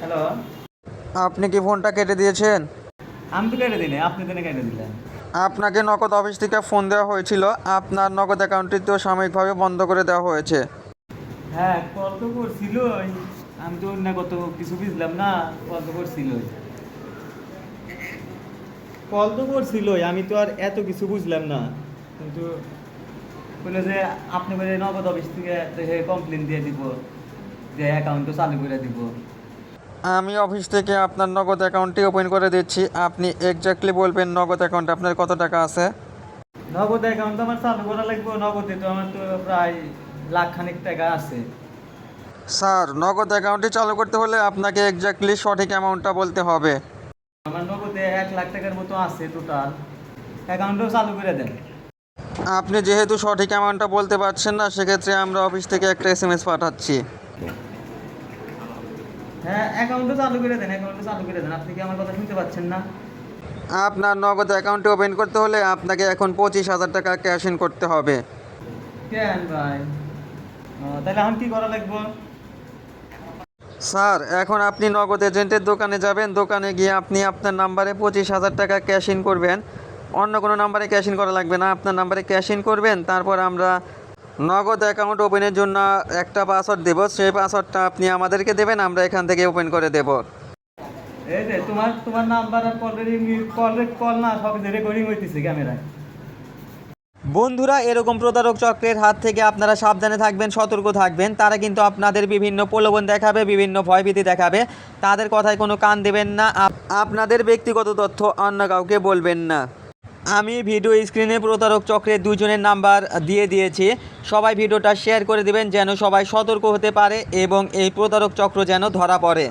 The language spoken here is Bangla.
হ্যালো। আপনি কি ফোনটা কেটে দিয়েছেন? আমি তো কেটে দিলে আপনি দিনে কেটে দিলেন? আপনাকে নগদ অফিস থেকে ফোন দেওয়া হয়েছিল আপনার নগদ অ্যাকাউন্টটি তো সাময়িকভাবে বন্ধ করে দেওয়া হয়েছে। হ্যাঁ কল তো করছিল আমি তো অন্য কত কিছু বুঝলাম না কল তো করছিল কল তো করছিল আমি তো আর এত কিছু বুঝলাম না। কিন্তু বলল যে আপনি বলে নগদ অফিস থেকে কমপ্লেন দিয়ে দিব যে অ্যাকাউন্ট তো চালু করে দিব। আমি অফিস থেকে আপনার নগদ অ্যাকাউন্টটি ওপেন করে দিচ্ছি। আপনি এক্স্যাক্টলি বলবেন নগদ অ্যাকাউন্টে আপনার কত টাকা আছে? নগদ অ্যাকাউন্ট তো আমার চালু করা লাগবে নগদে তো আমার তো প্রায় লাখ খানিক টাকা আছে। স্যার নগদ অ্যাকাউন্টটি চালু করতে হলে আপনাকে এক্স্যাক্টলি সঠিক অ্যামাউন্টটা বলতে হবে। আমার নগদে এক লাখ টাকার মতো আছে টোটাল অ্যাকাউন্টও চালু করে দেন। আপনি যেহেতু সঠিক অ্যামাউন্টটা বলতে পারছেন না সেক্ষেত্রে আমরা অফিস থেকে একটা এস এম এস পাঠাচ্ছি। হ্যাঁ অ্যাকাউন্টও চালু করে দেন অ্যাকাউন্টও চালু করে দেন। আপনি কি আমার কথা শুনতে পাচ্ছেন না? আপনার নগদ অ্যাকাউন্টটি ওপেন করতে হলে আপনাকে এখন পঁচিশ হাজার টাকা ক্যাশ ইন করতে হবে। কেন ভাই? তাহলে এখন কি করা লাগবে? স্যার এখন আপনি নগদ এজেন্টের দোকানে যাবেন দোকানে গিয়ে আপনি আপনার নাম্বারে পঁচিশ হাজার টাকা ক্যাশ ইন করবেন। অন্য কোনো নাম্বারে ক্যাশ ইন করা লাগবে না আপনার নাম্বারে ক্যাশ ইন করবেন তারপর আমরা নগদ অ্যাকাউন্ট ওপেনের জন্য একটা পাসওয়ার্ড দেবো সেই পাসওয়ার্ডটা আপনি আমাদেরকে দেবেন আমরা এখান থেকে ওপেন করে দেবো। এই যে তোমার তোমার নাম্বার আর কল কল কল না সব রেকর্ডিং হইতেছে ক্যামেরায় বন্ধুরা এরকম প্রতারক চক্রের হাত থেকে আপনারা সাবধানে থাকবেন সতর্ক থাকবেন। তারা কিন্তু আপনাদের বিভিন্ন প্রলোভন দেখাবে বিভিন্ন ভয়ভীতি দেখাবে। তাদের কথায় কোনো কান দেবেন না। আপনাদের ব্যক্তিগত তথ্য অন্য কাউকে বলবেন না। আমি ভিডিও স্ক্রিনে প্রতারক চক্রের দুজনের নাম্বার দিয়ে দিয়েছি। সবাই ভিডিওটা শেয়ার করে দিবেন যেন সবাই সতর্ক হতে পারে এবং এই প্রতারক চক্র যেন ধরা পড়ে।